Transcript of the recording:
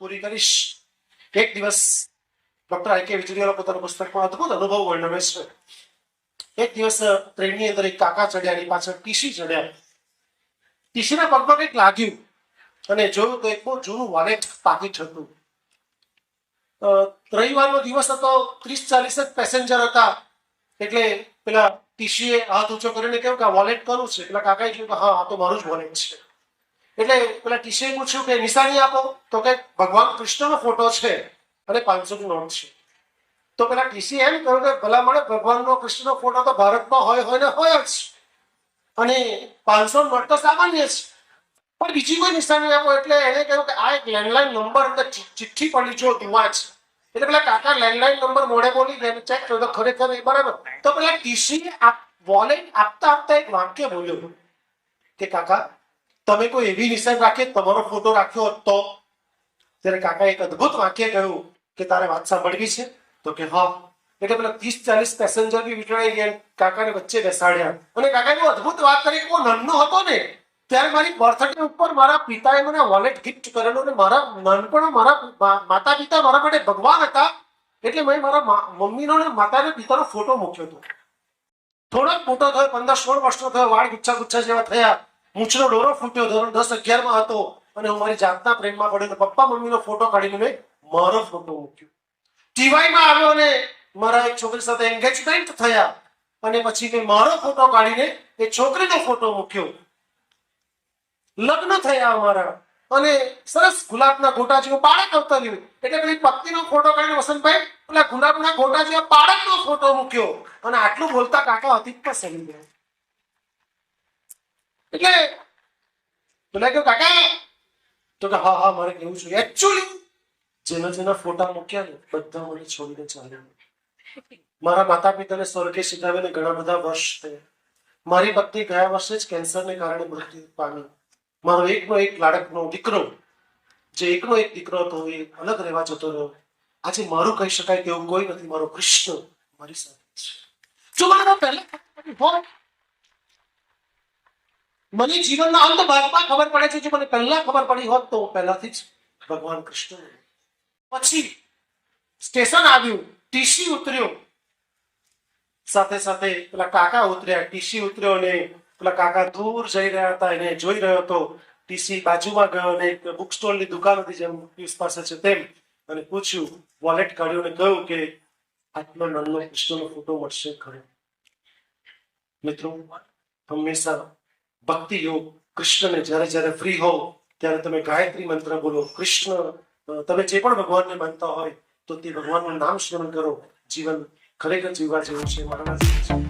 પૂરી કરીશ. એક દિવસ ડોક્ટર આઈ કે વિજળીવાલા પોતાના પુસ્તકમાં અદભુત અનુભવ વર્ણવે છે એક દિવસ ટ્રેનની અંદર એક કાકા ચડ્યા, એની પાછળ ટીસી ચડ્યા. ટીસીના પગમાં કંઈક લાગ્યું. અને જોયું તો એક બહુ જૂનું વોલેટ પાકીટ હતું રવિવારનો દિવસ હતો, ત્રીસ ચાલીસ જ પેસેન્જર હતા. એટલે પેલા ટીસીએ હાથ ઊંચો કરીને કેવું કે વોલેટ કરું છે? પેલા કાકાએ કહ્યું કે હા, આ તો મારું જ વોલેટ છે. એટલે પેલા ટીસીએ પૂછ્યું કે નિશાની આપો. તો કે ભગવાન કૃષ્ણનો ફોટો છે અને પાંચસોની નોંધ છે. તો પેલા ટીસી એમ કહ્યું કે ભલા મળે ભગવાનનો કૃષ્ણનો ફોટો તો ભારતમાં હોય હોય ને હોય જ. અને પાંચસો નોટ તો સામાન્ય છે પણ બીજી કોઈ નિશાની આપો એટલે એને કહ્યું કે આ એક લેન્ડલાઇન નંબર અંદર ચિઠ્ઠી પડી જો તું છે એટલે પેલા કાકા લેન્ડલાઇન નંબર મોડે બોલી ગયા ચેક કર્યો ખરેખર એ બરાબર. તો પેલા ટીસી વોલેટ આપતા આપતા એક વાક્ય બોલ્યું. કે કાકા તમે કોઈ એવી નિશાન રાખે? તમારો ફોટો રાખ્યો હોત તો? ત્યારે કાકા એક અદ્ભુત વાક્ય કહ્યું કે તારે વાત સાંભળવી છે? તો કે હા. એટલે પેલા ત્રીસ ચાલીસ પેસેન્જર બી વીંટળાઈ ગયા કાકાને વચ્ચે બેસાડ્યા. અને કાકાએ અદભુત વાત કરી કે હું નન્નો હતો ને. ત્યારે મારી બર્થડે ઉપર મારા પિતાએ મને વોલેટ ગિફ્ટ કરેલું અને મારા નાનપણ મારા માતા પિતા મારા માટે ભગવાન હતા. એટલે મેં મારા મમ્મીનો અને માતાને પિતાનો ફોટો મૂક્યો હતો. થોડોક મોટો થયો, પંદર સોળ વર્ષનો થયો, વાળ ગુચ્છા ગુચ્છા જેવા થયા. મૂછનો ડોરો ફૂટ્યો, ધોરણ દસ અગિયારમાં હતો અને હું મારી જાતના પ્રેમમાં પડ્યો પપ્પા મમ્મીનો ફોટો કાઢીને મેં મારો ફોટો મૂક્યો. ટીવાયમાં આવ્યો અને મારા એક છોકરી સાથે એન્ગેજમેન્ટ થયા અને પછી મેં મારો ફોટો કાઢીને એ છોકરીનો ફોટો મૂક્યો. લગ્ન થયા અમારા અને સરસ ગુલાબના ગોટા જેવું બાળક અવતર્યું. એટલે પેલી પત્નીનો ફોટો કાઢીને વસંતભાઈ, પેલા ગુલાબના ગોટા જેવા બાળકનો ફોટો મૂક્યો. અને આટલું બોલતા કાકા અધિક સરી ગયા. એટલે પેલા કહ્યું કાકા, તો કે હા હા, મારે કેવું છે. એકચ્યુઅલી જેના જેના ફોટા મૂક્યા ને, બધા મને છોડીને ચાલ્યા. મારા માતા પિતાને સ્વર્ગે સીધાવીને ઘણા બધા વર્ષ થયા. મારી પત્ની ગયા વર્ષે જ કેન્સરને કારણે મૃત્યુ પામી. મારો એકનો એક લાડકનો દીકરો, જે એકનો એક દીકરો હતો, એ અલગ રહેવા જતો રહ્યો. આજે મારું કહી શકાય કે એવું કોઈ નથી, મારો કૃષ્ણ મારી સાથે છે. જો મારા પહેલા મને જીવનના અંત ભાગમાં ખબર પડે છે, જે મને પહેલા ખબર પડી હોત તો પહેલાથી જ ભગવાન કૃષ્ણ પછી સ્ટેશન આવ્યું, ટીસી ઉતર્યો. સાથે સાથે પેલા કાકા ઉતર્યા, ટીસી ઉતર્યો ને પેલા કાકા દૂર જઈ રહ્યા હતા, એને જોઈ રહ્યો હતો. ટીસી બાજુમાં ગયો અને એક બુક સ્ટોલની દુકાન હતી જેમ પીસ પાસે છે તેમ. અને પૂછ્યું વોલેટ કાઢ્યું અને કહ્યું કે આટલો નાનો કૃષ્ણનો ફોટો મળશે ખરો. મિત્રો, હંમેશા ભક્તિ યોગ કૃષ્ણને જ્યારે જ્યારે ફ્રી હોવ, ત્યારે તમે ગાયત્રી મંત્ર બોલો, કૃષ્ણ તમે જે પણ ભગવાનને માનતા હોય, તો તે ભગવાનનું નામ સ્મરણ કરો. જીવન ખરેખર જીવવા જેવું છે મારા